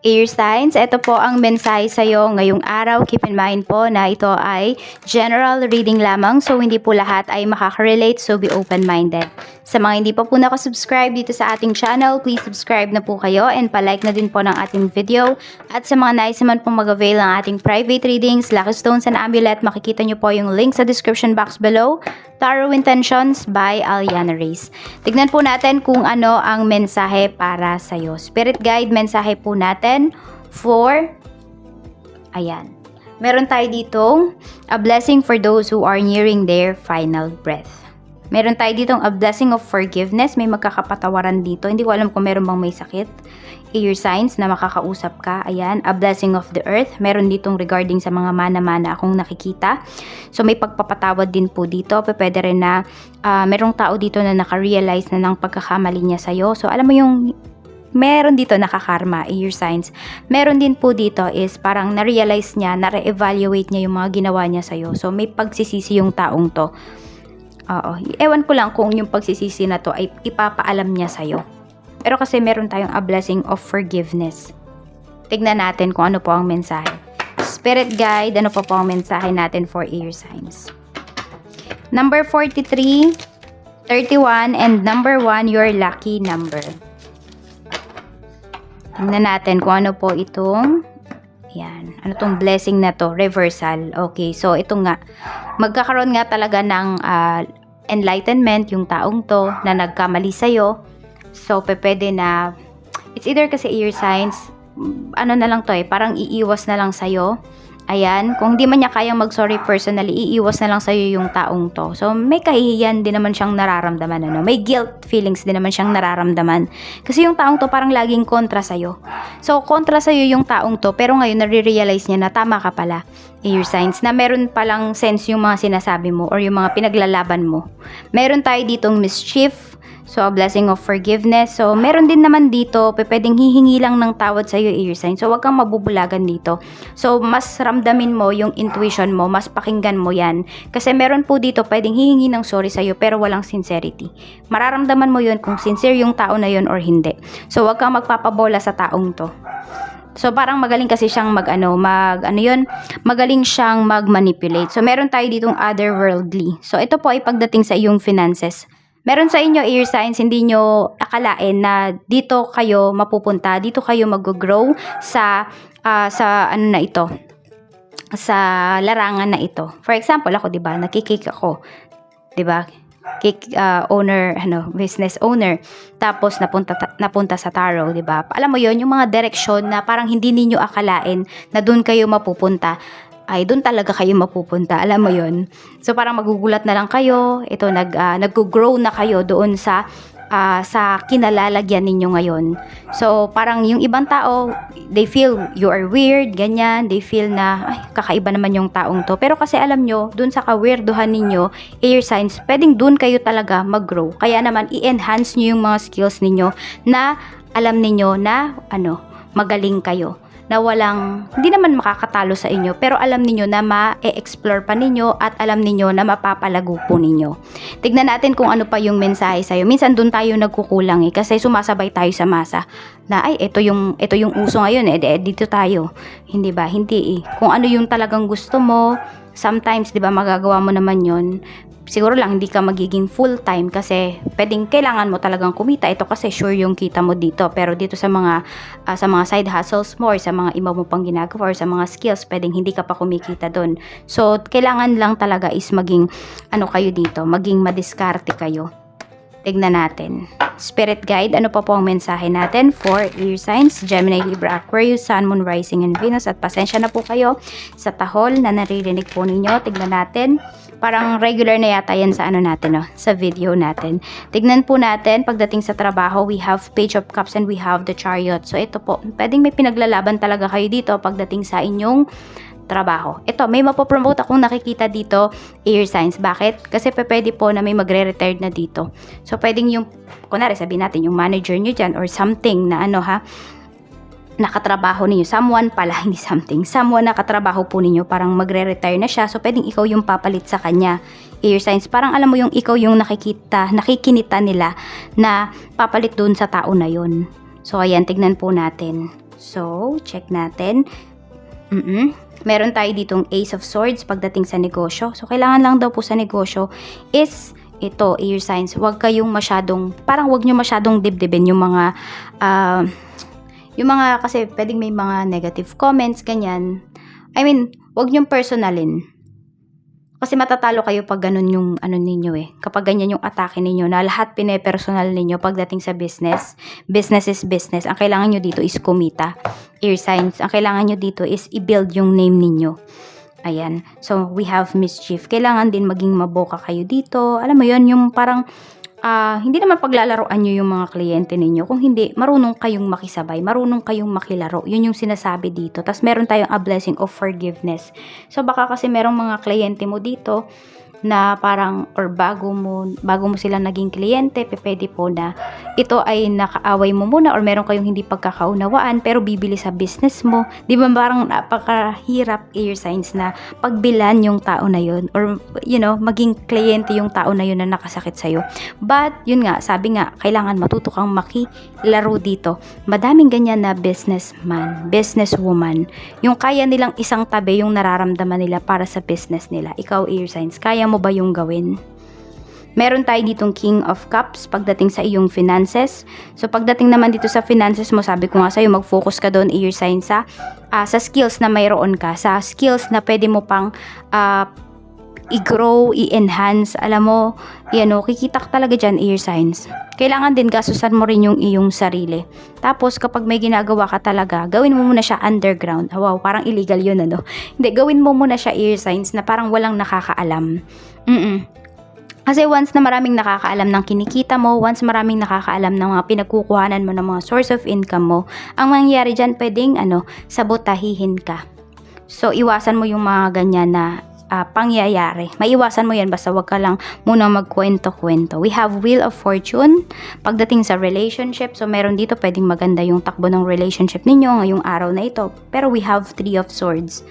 Air signs, ito po ang mensahe sa iyo ngayong araw. Keep in mind po na ito ay general reading lamang so hindi po lahat ay makaka-relate so be open-minded. Sa mga hindi pa po nakasubscribe dito sa ating channel, please subscribe na po kayo and palike na din po ng ating video. At sa mga nais naman pong mag-avail ng ating private readings, Lucky Stones and Amulet, makikita nyo po yung link sa description box below. Tarot Intentions by Aliana Reyes. Tignan po natin kung ano ang mensahe para sa iyo. Spirit guide mensahe po natin for ayan. Meron tayo dito a blessing for those who are nearing their final breath. Meron tayo ditong a blessing of forgiveness. May magkakapatawaran dito. Hindi ko alam kung meron bang may sakit. Ear signs na makakausap ka. Ayan, a blessing of the earth. Meron ditong regarding sa mga mana-mana akong nakikita. So may pagpapatawad din po dito. Pwede rin na ah, merong tao dito na nakarealize na ng pagkakamali niya sa'yo. So alam mo yung meron dito nakakarma, ear signs. Meron din po dito is parang na-realize niya, na-re-evaluate niya yung mga ginawa niya sa'yo. So may pagsisisi yung taong to. Oo. Ewan ko lang kung yung pagsisisi na to ay ipapaalam niya sa'yo. Pero kasi meron tayong a blessing of forgiveness. Tignan natin kung ano po ang mensahe. Spirit guide, ano po po ang mensahe natin for air signs. Number 43, 31, and number 1, your lucky number. Tingnan natin kung ano po itong yan. Ano tong blessing na to? Reversal. Okay. So, ito nga. Magkakaroon nga talaga ng ah, enlightenment yung taong to na nagkamali sa'yo. So, pe- pwede na it's either kasi ear signs ano na lang to eh, parang iiwas na lang sa'yo. Ayan, kung di man niya kayang mag-sorry personally, iiwas na lang sa'yo yung taong to. So, may kahihiyan din naman siyang nararamdaman, ano? May guilt feelings din naman siyang nararamdaman. Kasi yung taong to parang laging kontra sa'yo. So, kontra sa'yo yung taong to, pero ngayon nare-realize niya na tama ka pala, ear signs, na meron palang sense yung mga sinasabi mo or yung mga pinaglalaban mo. Meron tayo ditong mischief, So, a blessing of forgiveness. So, meron din naman dito, pwedeng hihingi lang ng tawad sa iyo, ear sign. So, wag kang mabubulagan dito. So, mas ramdamin mo yung intuition mo, mas pakinggan mo yan. Kasi meron po dito, pwedeng hihingi ng sorry sa iyo, pero walang sincerity. Mararamdaman mo yun kung sincere yung tao na yun or hindi. So, wag kang magpapabola sa taong to. So parang magaling kasi siyang mag ano, mag ano 'yun, magaling siyang mag-manipulate. So meron tayo ditong otherworldly. So ito po ay pagdating sa iyong finances. Meron sa inyo ear signs, hindi nyo akalain na dito kayo mapupunta, dito kayo mag-grow sa ah, sa ano na ito, sa larangan na ito. For example, ako 'di ba, nakikik ako. 'Di ba? Cake ah, owner, ano, business owner. Tapos napunta ta- napunta sa tarot, 'di ba? Alam mo 'yon, yung mga direksyon na parang hindi ninyo akalain na doon kayo mapupunta ay doon talaga kayo mapupunta. Alam mo 'yon. So parang magugulat na lang kayo. Ito nag ah, nag-grow na kayo doon sa ah, sa kinalalagyan ninyo ngayon. So, parang yung ibang tao, they feel you are weird, ganyan. They feel na, ay, kakaiba naman yung taong to. Pero kasi alam nyo, dun sa ka-weirduhan ninyo, air signs, pwedeng dun kayo talaga mag-grow. Kaya naman, i-enhance nyo yung mga skills ninyo na alam ninyo na, ano, magaling kayo na walang, hindi naman makakatalo sa inyo, pero alam ninyo na ma-explore pa ninyo at alam ninyo na mapapalago po ninyo. Tignan natin kung ano pa yung mensahe sa'yo. Minsan doon tayo nagkukulang eh, kasi sumasabay tayo sa masa na ay ito yung ito yung uso ngayon eh, eh dito tayo. Hindi ba? Hindi eh. Kung ano yung talagang gusto mo, sometimes 'di ba magagawa mo naman 'yon. Siguro lang hindi ka magiging full time kasi pwedeng kailangan mo talagang kumita ito kasi sure yung kita mo dito pero dito sa mga ah, sa mga side hustles mo or sa mga iba mo pang ginagawa or sa mga skills pwedeng hindi ka pa kumikita doon. So kailangan lang talaga is maging ano kayo dito, maging madiskarte kayo. Tignan natin. Spirit guide, ano pa po ang mensahe natin for ear signs, Gemini, Libra, Aquarius, Sun, Moon, Rising, and Venus. At pasensya na po kayo sa tahol na naririnig po ninyo. Tignan natin. Parang regular na yata yan sa ano natin, no? sa video natin. Tignan po natin, pagdating sa trabaho, we have Page of Cups and we have the Chariot. So ito po, pwedeng may pinaglalaban talaga kayo dito pagdating sa inyong trabaho. Ito, may mapopromote akong nakikita dito, air signs. Bakit? Kasi pwede po na may magre-retired na dito. So, pwedeng yung, kunwari sabihin natin, yung manager nyo dyan or something na ano ha, nakatrabaho ninyo. Someone pala, hindi something. Someone nakatrabaho po ninyo, parang magre-retire na siya. So, pwedeng ikaw yung papalit sa kanya. Air signs. Parang alam mo yung ikaw yung nakikita, nakikinita nila na papalit dun sa tao na yun. So, ayan, tignan po natin. So, check natin. mm Meron tayo ditong Ace of Swords pagdating sa negosyo. So, kailangan lang daw po sa negosyo is ito, air signs. Huwag kayong masyadong, parang huwag nyo masyadong dibdibin yung mga, ah, yung mga, kasi pwedeng may mga negative comments, ganyan. I mean, huwag nyo personalin. Kasi matatalo kayo pag ganun yung ano ninyo eh. Kapag ganyan yung atake ninyo na lahat pinepersonal ninyo pagdating sa business. Business is business. Ang kailangan nyo dito is kumita. Ear signs. Ang kailangan nyo dito is i-build yung name ninyo. Ayan. So, we have mischief. Kailangan din maging maboka kayo dito. Alam mo yon yung parang ah, hindi naman paglalaroan nyo yung mga kliyente ninyo. Kung hindi, marunong kayong makisabay, marunong kayong makilaro. Yun yung sinasabi dito. Tapos meron tayong a blessing of forgiveness. So baka kasi merong mga kliyente mo dito na parang or bago mo bago mo sila naging kliyente, pwede po na ito ay nakaaway mo muna or meron kayong hindi pagkakaunawaan pero bibili sa business mo. 'Di ba parang napakahirap air signs na pagbilan yung tao na yun or you know, maging kliyente yung tao na yun na nakasakit sa But yun nga, sabi nga kailangan matuto kang makilaro dito. Madaming ganyan na businessman, businesswoman, yung kaya nilang isang tabi yung nararamdaman nila para sa business nila. Ikaw air signs, kaya mo ba yung gawin? Meron tayo ditong King of Cups pagdating sa iyong finances. So pagdating naman dito sa finances mo, sabi ko nga sa'yo, mag-focus ka doon, ear sign sa, ah, sa skills na mayroon ka. Sa skills na pwede mo pang ah, i-grow, i-enhance. Alam mo, yan o, kikita ka talaga dyan, ear signs. Kailangan din gasusan mo rin yung iyong sarili. Tapos, kapag may ginagawa ka talaga, gawin mo muna siya underground. Wow, parang illegal yun, ano? Hindi, gawin mo muna siya ear signs na parang walang nakakaalam. Mm-mm. Kasi once na maraming nakakaalam ng kinikita mo, once maraming nakakaalam ng mga pinagkukuhanan mo ng mga source of income mo, ang mangyayari dyan pwedeng ano, sabotahihin ka. So, iwasan mo yung mga ganyan na ah, pangyayari. Maiwasan mo yan basta wag ka lang muna magkwento-kwento. We have Wheel of Fortune pagdating sa relationship. So, meron dito pwedeng maganda yung takbo ng relationship ninyo ngayong araw na ito. Pero we have Three of Swords.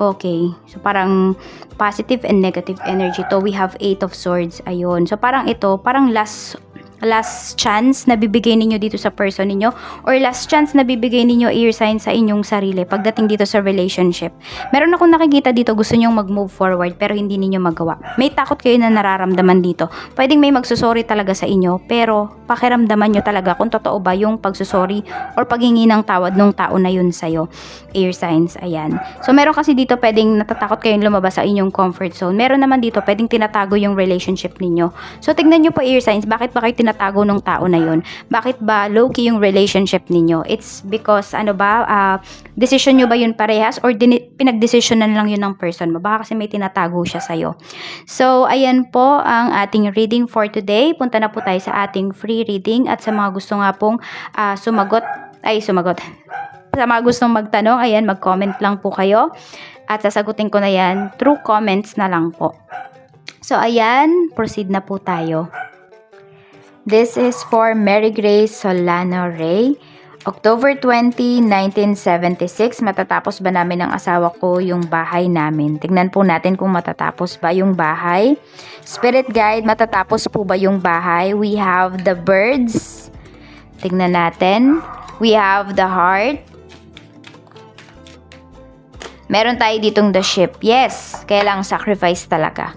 Okay. So, parang positive and negative energy to. We have Eight of Swords. Ayun. So, parang ito, parang last last chance na bibigay ninyo dito sa person ninyo or last chance na bibigay ninyo ear sign sa inyong sarili pagdating dito sa relationship. Meron akong nakikita dito gusto nyong mag-move forward pero hindi ninyo magawa. May takot kayo na nararamdaman dito. Pwedeng may magsusorry talaga sa inyo pero pakiramdaman nyo talaga kung totoo ba yung pagsusorry or paghingi ng tawad ng tao na yun sa'yo. Ear signs, ayan. So meron kasi dito pwedeng natatakot kayong lumabas sa inyong comfort zone. Meron naman dito pwedeng tinatago yung relationship ninyo. So tignan nyo po ear signs, bakit ba kayo tinatago ng tao na yun? Bakit ba low-key yung relationship ninyo? It's because ano ba, ah, decision nyo ba yun parehas or dini- pinagdesisyonan lang yun ng person mo? Baka kasi may tinatago siya sa'yo. So, ayan po ang ating reading for today. Punta na po tayo sa ating free reading at sa mga gusto nga pong ah, sumagot, ay sumagot, sa mga gustong magtanong, ayan, mag-comment lang po kayo. At sasagutin ko na yan through comments na lang po. So, ayan, proceed na po tayo. This is for Mary Grace Solano Ray. October 20, 1976, matatapos ba namin ng asawa ko yung bahay namin? Tignan po natin kung matatapos ba yung bahay. Spirit guide, matatapos po ba yung bahay? We have the birds. Tignan natin. We have the heart. Meron tayo ditong the ship. Yes, kailang sacrifice talaga.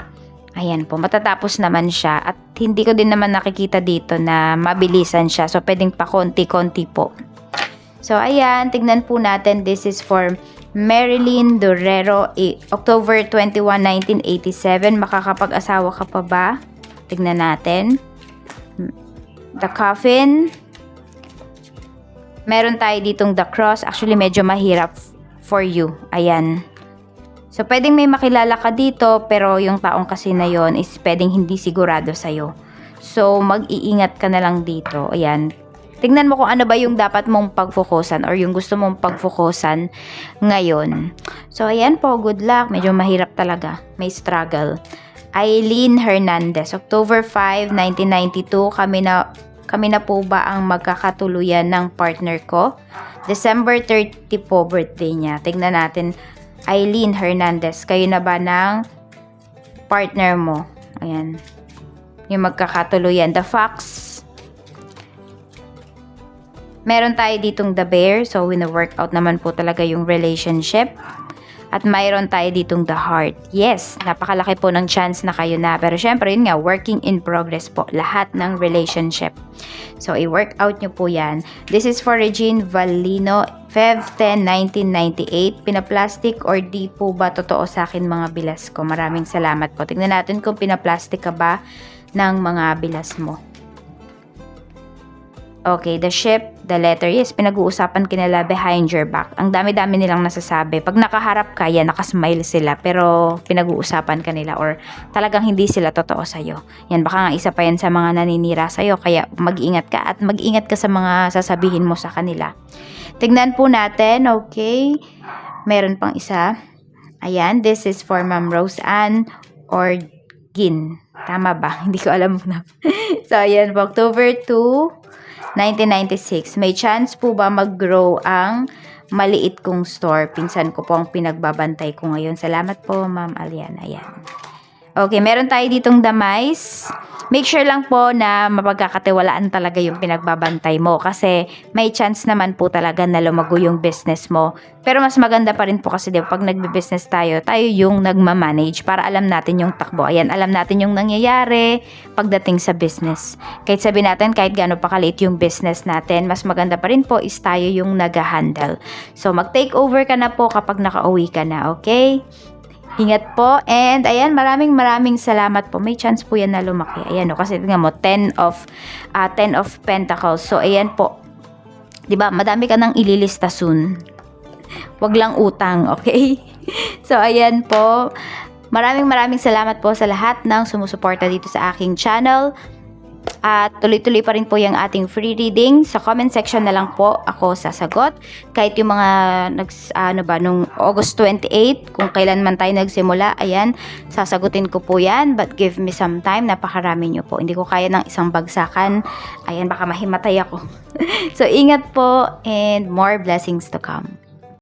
Ayan po, matatapos naman siya. At hindi ko din naman nakikita dito na mabilisan siya. So, pwedeng pa konti-konti po. So, ayan, tignan po natin. This is for Marilyn Dorero, October 21, 1987. Makakapag-asawa ka pa ba? Tignan natin. The Coffin. Meron tayo ditong The Cross. Actually, medyo mahirap for you. Ayan. So, pwedeng may makilala ka dito, pero yung taong kasi na yon is pwedeng hindi sigurado sa'yo. So, mag-iingat ka na lang dito. Ayan. Tingnan mo kung ano ba yung dapat mong pagfokusan or yung gusto mong pagfokusan ngayon. So, ayan po. Good luck. Medyo mahirap talaga. May struggle. Eileen Hernandez. October 5, 1992. Kami na, kami na po ba ang magkakatuluyan ng partner ko? December 30 po birthday niya. Tingnan natin. Eileen Hernandez. Kayo na ba ng partner mo? Ayan. Yung magkakatuluyan. The Fox. Meron tayo ditong the bear. So, wina-workout naman po talaga yung relationship. At mayroon tayo ditong the heart. Yes, napakalaki po ng chance na kayo na. Pero syempre, yun nga, working in progress po. Lahat ng relationship. So, i-workout nyo po yan. This is for Regine Valino, Feb 10, 1998. Pinaplastic or di po ba totoo sa akin mga bilas ko? Maraming salamat po. Tingnan natin kung pinaplastic ka ba ng mga bilas mo. Okay, the ship, the letter, yes, pinag-uusapan kinala behind your back. Ang dami-dami nilang nasasabi. Pag nakaharap ka, yan, nakasmile sila, pero pinag-uusapan ka nila or talagang hindi sila totoo sa'yo. Yan, baka nga isa pa yan sa mga naninira sa'yo, kaya mag-ingat ka at mag-ingat ka sa mga sasabihin mo sa kanila. Tignan po natin, okay? Meron pang isa. Ayan, this is for Ma'am Rose Ann or Gin. Tama ba? Hindi ko alam na. so, ayan October 2, 1996. May chance po ba mag-grow ang maliit kong store? Pinsan ko po ang pinagbabantay ko ngayon. Salamat po, Ma'am Aliana. Ayan. Okay, meron tayo ditong damais. Make sure lang po na mapagkakatiwalaan talaga yung pinagbabantay mo kasi may chance naman po talaga na lumago yung business mo. Pero mas maganda pa rin po kasi di ba, pag nagbe-business tayo, tayo yung nagmamanage para alam natin yung takbo. Ayan, alam natin yung nangyayari pagdating sa business. Kahit sabi natin, kahit gaano pa kaliit yung business natin, mas maganda pa rin po is tayo yung nag-handle. So, mag-take over ka na po kapag nakauwi ka na, okay? Ingat po. And ayan, maraming maraming salamat po. May chance po yan na lumaki. Ayan o, kasi tingnan mo, 10 of, ah 10 of Pentacles. So, ayan po. ba Madami ka nang ililista soon. Wag lang utang, okay? So, ayan po. Maraming maraming salamat po sa lahat ng sumusuporta dito sa aking channel. At tuloy-tuloy pa rin po yung ating free reading. Sa comment section na lang po ako sasagot. Kahit yung mga nags, ano ba, nung August 28, kung kailan man tayo nagsimula, ayan, sasagutin ko po yan. But give me some time, napakarami nyo po. Hindi ko kaya ng isang bagsakan. Ayan, baka mahimatay ako. so, ingat po and more blessings to come.